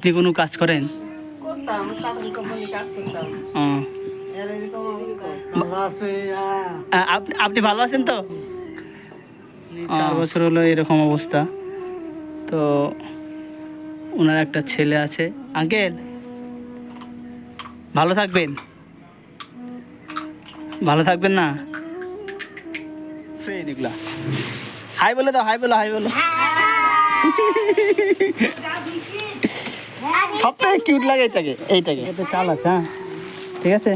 আপনি কোনো কাজ করেন? আপনি ভালো আছেন তো? চার বছর হলো এরকম অবস্থা। তো ওনার একটা ছেলে আছে। আঙ্কেল ভালো থাকবেন? ভালো থাকবেন না? এগুলা। হাই বলে দাও হাই বলো হাই বলো। সবথেকে কিউট লাগে এইটাকে এইটাকে। এটা চাল আছে হ্যাঁ। ঠিক আছে?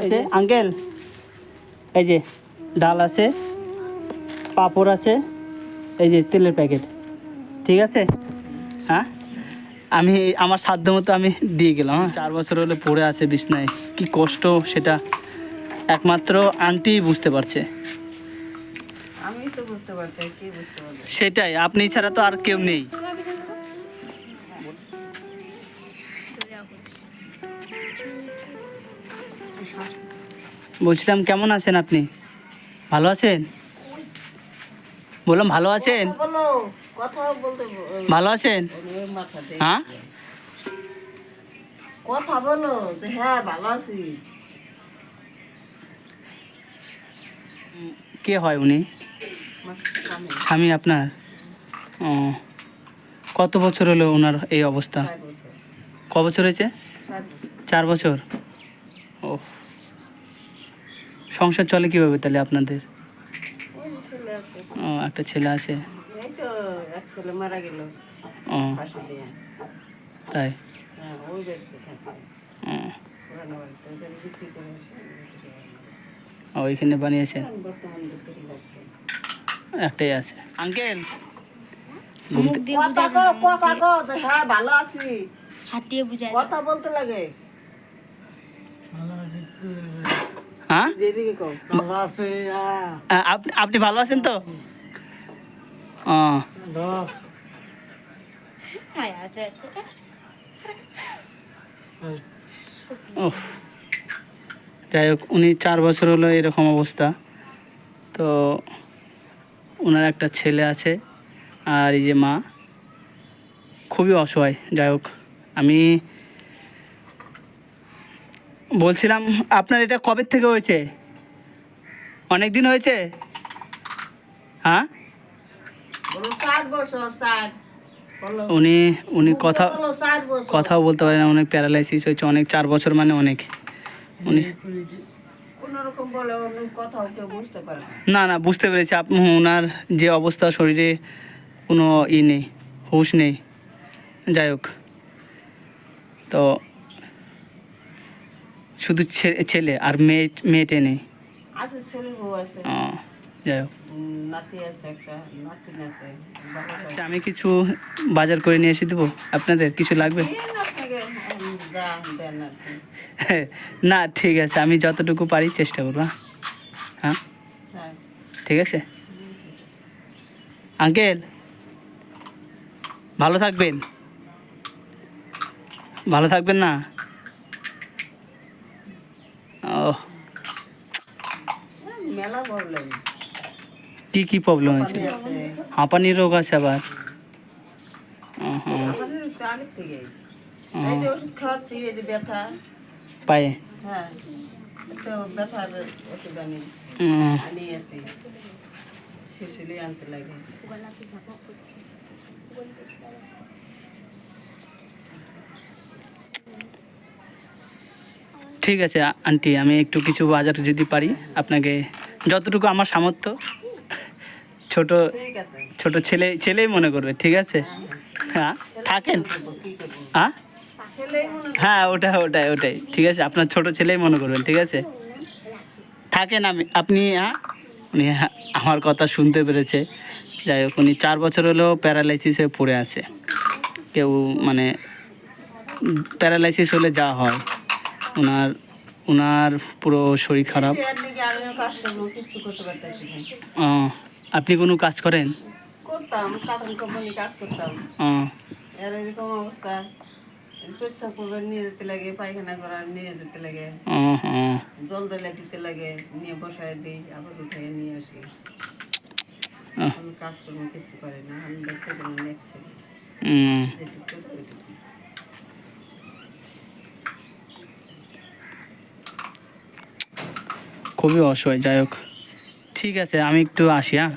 আছে। আঙ্কেল এই যে ডাল আছে পাঁপড় আছে এই যে তেলের প্যাকেট। ঠিক আছে? হ্যাঁ? আমি আমার সাধ্য মতো আমি দিয়ে গেলাম হ্যাঁ। চার বছর হলে পড়ে আছে বিছনায় কি কষ্ট সেটা একমাত্র আন্টি বুঝতে পারছে। সেটাই আপনি ছাড়া তো আর কেউ নেই। বলছিলাম কেমন আছেন আপনি? ভালো আছেন? বললাম ভালো আছেন? ভালো আছেন? হ্যাঁ? কথা বলো হ্যাঁ ভালো আছি। কে হয় উনি? স্বামী। আমি আপনার? ও কত বছর হলো ওনার এই অবস্থা? ক বছর হয়েছে? চার বছর? ও সংসার চলে কীভাবে তাহলে আপনাদের? ও একটা ছেলে আছে। ও। তাই? হ্যাঁ ও ওইখানে বানিয়েছেন? একটাই আছে। আঙ্কেল? হ্যাঁ ভালো আছি। হাত বুঝাই কথা বলতে লাগে। হ্যাঁ? আপনি আপনি ভালো আছেন তো? ও। আছে ওহ। যাই হোক উনি চার বছর হলো এরকম অবস্থা। তো ওনার একটা ছেলে আছে আর এই যে মা। খুবই অসহায় যাই হোক। আমি বলছিলাম আপনার এটা কবে থেকে হয়েছে? অনেক দিন হয়েছে? হ্যাঁ? উনি উনি কথা কথাও বলতে পারেন অনেক প্যারালাইসিস হয়েছে অনেক চার বছর মানে অনেক। উনি না। না না বুঝতে পেরেছি আপ ওনার যে অবস্থা শরীরে কোনো ই নেই হুঁশ নেই। যাই হোক। তো শুধু ছেলে আর মেয়ে মেয়েটে নেই আছে ছেলে বউ আছে। ও, যাই হোক। আচ্ছা, আমি কিছু বাজার করে নিয়ে এসে দেবো? আপনাদের কিছু লাগবে? না ঠিক আছে আমি যতটুকু পারি চেষ্টা করব হ্যাঁ? হ্যাঁ? হ্যাঁ। ঠিক আছে? আঙ্কেল ভালো থাকবেন। ভালো থাকবেন না? ও কি কি প্রবলেম আছে? হাঁপানি রোগ আছে আবার? ও, হ্যাঁ, আমাদের তো আগের থেকেই এই যে ওষুধ খাওয়াচ্ছি এই যে ব্যথা পায়ে হ্যাঁ তো ব্যথার ওষুধ আমি উম, আনিয়েছি শিশুলি আনতে লাগে ঠিক আছে আন্টি আমি একটু কিছু বাজার যদি পারি আপনাকে। যতটুকু আমার সামর্থ্য ছোট ছোট ছেলে ছেলেই মনে করবে ঠিক আছে? হ্যাঁ থাকেন? হ্যাঁ হ্যাঁ ওটাই ওটাই ওটাই ঠিক আছে? আপনার ছোট ছেলেই মনে করবেন ঠিক আছে? থাকেন আমি আপনি উনি হ্যাঁ, আমার কথা শুনতে পেরেছে। যাই হোক উনি চার বছর হলেও প্যারালাইসিস হয়ে পড়ে আছে। কেউ মানে প্যারালাইসিস হলে যা হয়। ওনার ওনার পুরো শরীর খারাপ। আপনি কোনো কাজ করেন? করতাম কার্টুন কোম্পানি কাজ করতাম। এর এরকম অবস্থা। পেচ্ছাপ করবে নিয়ে যেতে লাগে পায়খানা করার নিয়ে যেতে লাগে। জল দিলে দিতে লাগে নিয়ে বসায় দিই আবার উঠে নিয়ে আসি। কাজ করব কিছু পারি না আমি দেখতে গেলে দেখছি। খুবই অসহায়, যাই হোক। ঠিক আছে, আমি একটু আসি হ্যাঁ?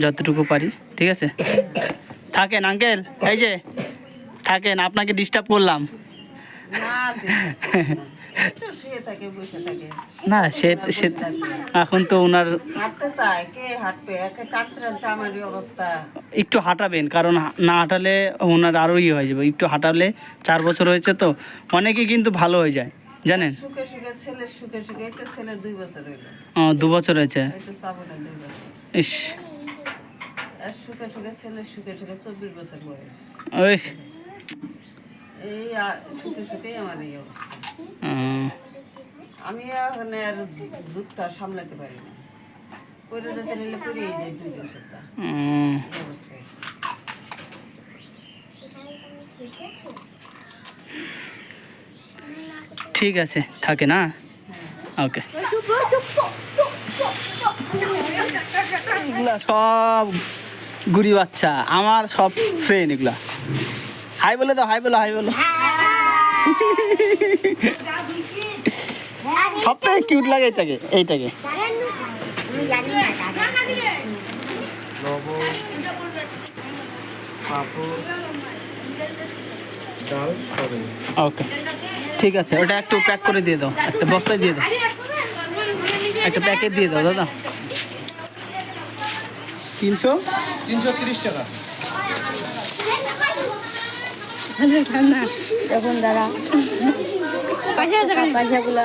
যতটুকু পারি, ঠিক আছে? থাকেন, আঙ্কেল, এই যে, থাকেন, আপনাকে ডিস্টার্ব করলাম। না, সে সে, এখন তো ওনার একটু হাঁটাবেন, কারণ না হাঁটালে ওনার আরও ইয়ে হয়ে যাবে, একটু হাঁটালে চার বছর হয়েছে তো, অনেকে কিন্তু ভালো হয়ে যায়। জানেন? সুখে সুখে ছেলে সুখে সুখে এই তো ছেলে দুই বছর হইল। ও, দু বছর হয়েছে? ইস। সুখে সুখে ছেলে সুখে সুখে চব্বিশ বছর বয়স। ওই এই সুখে সুখেই আমার এই অবস্থা। উম, আমি এখন আর দুধটা সামলাতে পারি না। করে যেতে নিলে করেই যাই দুই দিন এই অবস্থায়। ঠিক আছে থাকে না? ওকে এগুলা সব গুড়ি বাচ্চা আমার সব ফ্রেন্ড এগুলা। হাই বলে দাও হাই বলো হাই বলো। সব থেকে কিউট লাগে এটাকে এইটাকে। দাদা ওকে ঠিক আছে ওটা একটু প্যাক করে দিয়ে দাও একটা বস্তায় দিয়ে দাও। একটা প্যাকেট দিয়ে দাও দাদা। তিনশো? তিনশো তিরিশ টাকা। এখন দাদা পয়সাগুলো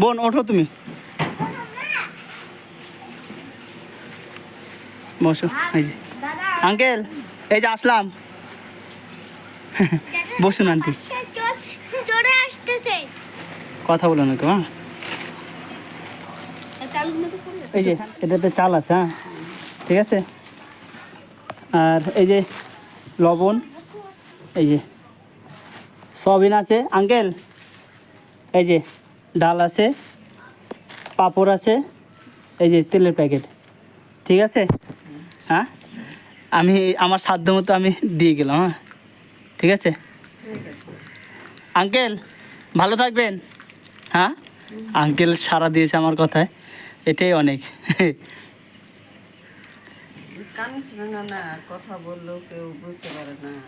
বোন ওঠো তুমি। বসো এই যে। আঙ্কেল এই যে আসলাম। বসুন আন্টি। কথা বলো না কেউ হ্যাঁ? এই যে এটাতে চাল আছে হ্যাঁ? ঠিক আছে? আর এই যে লবণ এই যে সয়াবিন আছে। আঙ্কেল এই যে ডাল আছে পাঁপড় আছে এই যে তেলের প্যাকেট। ঠিক আছে? হ্যাঁ? আমি আমার সাধ্য মতো আমি দিয়ে গেলাম হ্যাঁ? ঠিক আছে? আঙ্কেল ভালো থাকবেন। হ্যাঁ? আঙ্কেল সারা দিয়েছে আমার কথায় এটাই অনেক।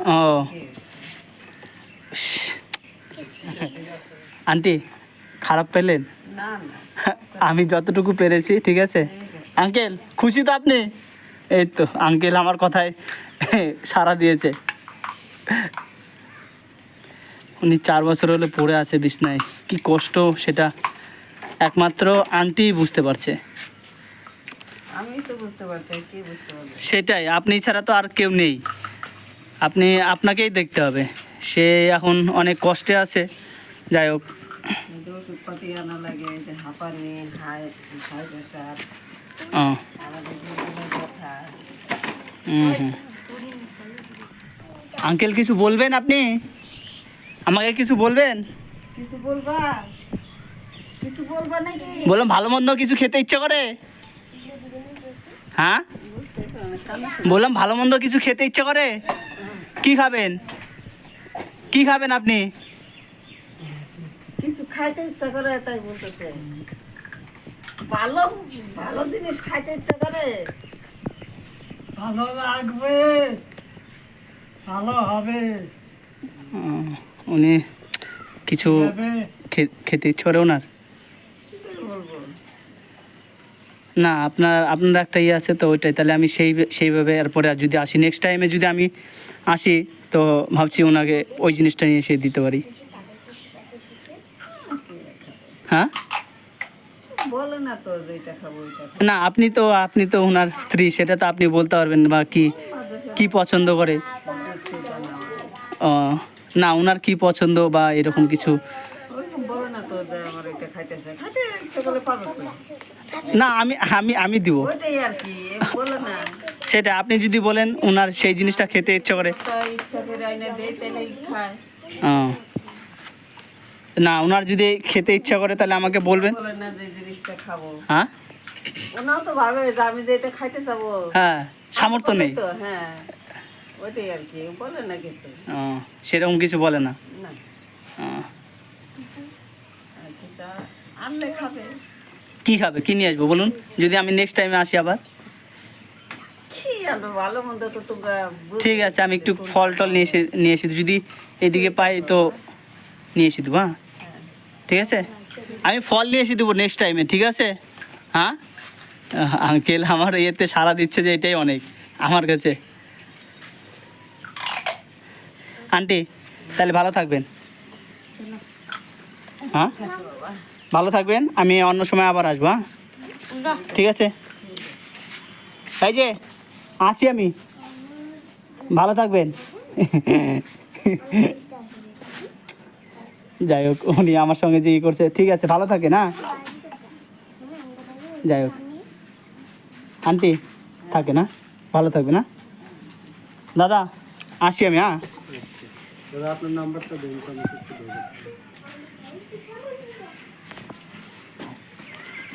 ও? আন্টি খারাপ পেলেন? আমি যতটুকু পেরেছি ঠিক আছে। আঙ্কেল খুশি তো আপনি? এই তো আঙ্কেল আমার কথায় সারা দিয়েছে। উনি চার বছর হলে পড়ে আছে বিছনায়। কি কষ্ট সেটা। একমাত্র আন্টি বুঝতে পারছে। সেটাই আপনি ছাড়া তো আর কেউ নেই। আপনি আপনাকেই দেখতে হবে। সে এখন অনেক কষ্টে আছে। যাই হোক। ওষুধপাতি আনা লাগে হাঁপানি হাই হাই প্রেশার। ও। Hmm hmm. আঙ্কেল কিছু বলবেন আপনি? আমাকে কিছু বলবেন? কিছু বলবা? কিছু বলবা নাকি? বললাম ভালো মন্দ কিছু খেতে ইচ্ছে করে? হ্যাঁ? বললাম ভালো মন্দ কিছু খেতে ইচ্ছে করে? কি খাবেন? কি খাবেন আপনি? কিছু খাইতে ইচ্ছা করে তাই বলতেছে। ভালো ভালো জিনিস খাইতে ইচ্ছা করে। ভালো লাগবে। ভালো হবে। উনি কিছু খে- খেতে ইচ্ছে করে ওনার? না আপনার আপনার একটা ইয়ে আছে তো ওইটাই তাহলে আমি সেই সেইভাবে এরপরে আর যদি আসি নেক্সট টাইমে যদি আমি আসি তো ভাবছি ওনাকে ওই জিনিসটা নিয়ে এসে দিতে পারি। হ্যাঁ? বলে না তো এটা খাব ওইটা না আপনি তো আপনি তো ওনার স্ত্রী সেটা তো আপনি বলতে পারবেন বা কি কি পছন্দ করে? ও না ওনার কি পছন্দ বা এরকম কিছু? না আমি আমি আমি দিব। সেটা আপনি যদি বলেন ওনার সেই জিনিসটা খেতে ইচ্ছে করে। ইচ্ছা করে তাহলে খায়। না ওনার যদি খেতে ইচ্ছা করে তাহলে আমাকে বলবেন। না জিনিসটা খাব। হ্যাঁ? ওনাও তো ভাবে যে আমি যে এটা খাইতে চাবো হ্যাঁ সামর্থ্য নেই। তো হ্যাঁ ওইটাই আর কি বলে না কিছু। সেরকম কিছু বলে না। না। আচ্ছা আনলে খাবে। কি খাবে? কি নিয়ে আসব বলুন? যদি আমি নেক্সট টাইমে আসি আবার। ঠিক আছে আমি একটু ফল টল নিয়ে এসে নিয়ে এসে। যদি এদিকে পাই তো নিয়ে এসে দেবো হ্যাঁ? ঠিক আছে? আমি ফল নিয়ে এসে দেবো নেক্সট টাইমে ঠিক আছে? হ্যাঁ? আঙ্কেল আমার ইয়েতে সারা দিচ্ছে যে এটাই অনেক, আমার কাছে। আন্টি তাহলে ভালো থাকবেন। হ্যাঁ? ভালো থাকবেন, আমি অন্য সময় আবার আসব হ্যাঁ? ঠিক আছে? এই যে, আসি আমি। ভালো থাকবেন। যাই হোক উনি আমার সঙ্গে যে করছে। ঠিক আছে ভালো থাকে না? যাই হোক। আন্টি থাকে না? ভালো থাকবে না? দাদা আসি আমি হ্যাঁ? দাদা আপনার নাম্বারটা দেন।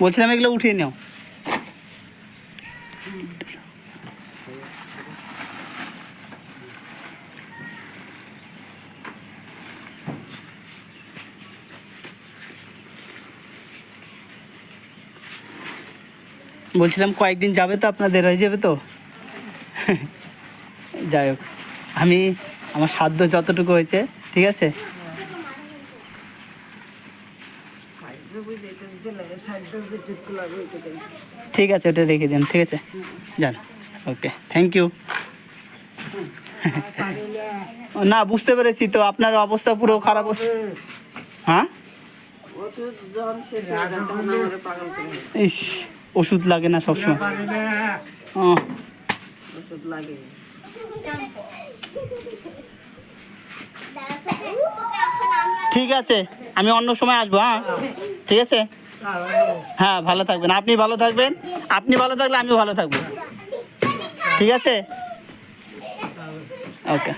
বলছিলাম এগুলো উঠিয়ে নাও। বলছিলাম কয়েকদিন যাবে তো আপনাদের হয়ে যাবে তো যাই হোক আমি আমার সাধ্য যতটুকু হয়েছে ঠিক আছে। ঠিক আছে ওটা রেখে দিন ঠিক আছে যান ওকে থ্যাংক ইউ না বুঝতে পেরেছি তো আপনার অবস্থা পুরো খারাপ হ্যাঁ। ইস ওষুধ লাগে না সবসময়। ঠিক আছে, আমি অন্য সময় আসব হ্যাঁ? ঠিক আছে? হ্যাঁ ভালো থাকবেন। আপনি ভালো থাকবেন। আপনি ভালো থাকলে আমিও ভালো থাকব। ঠিক আছে? ওকে।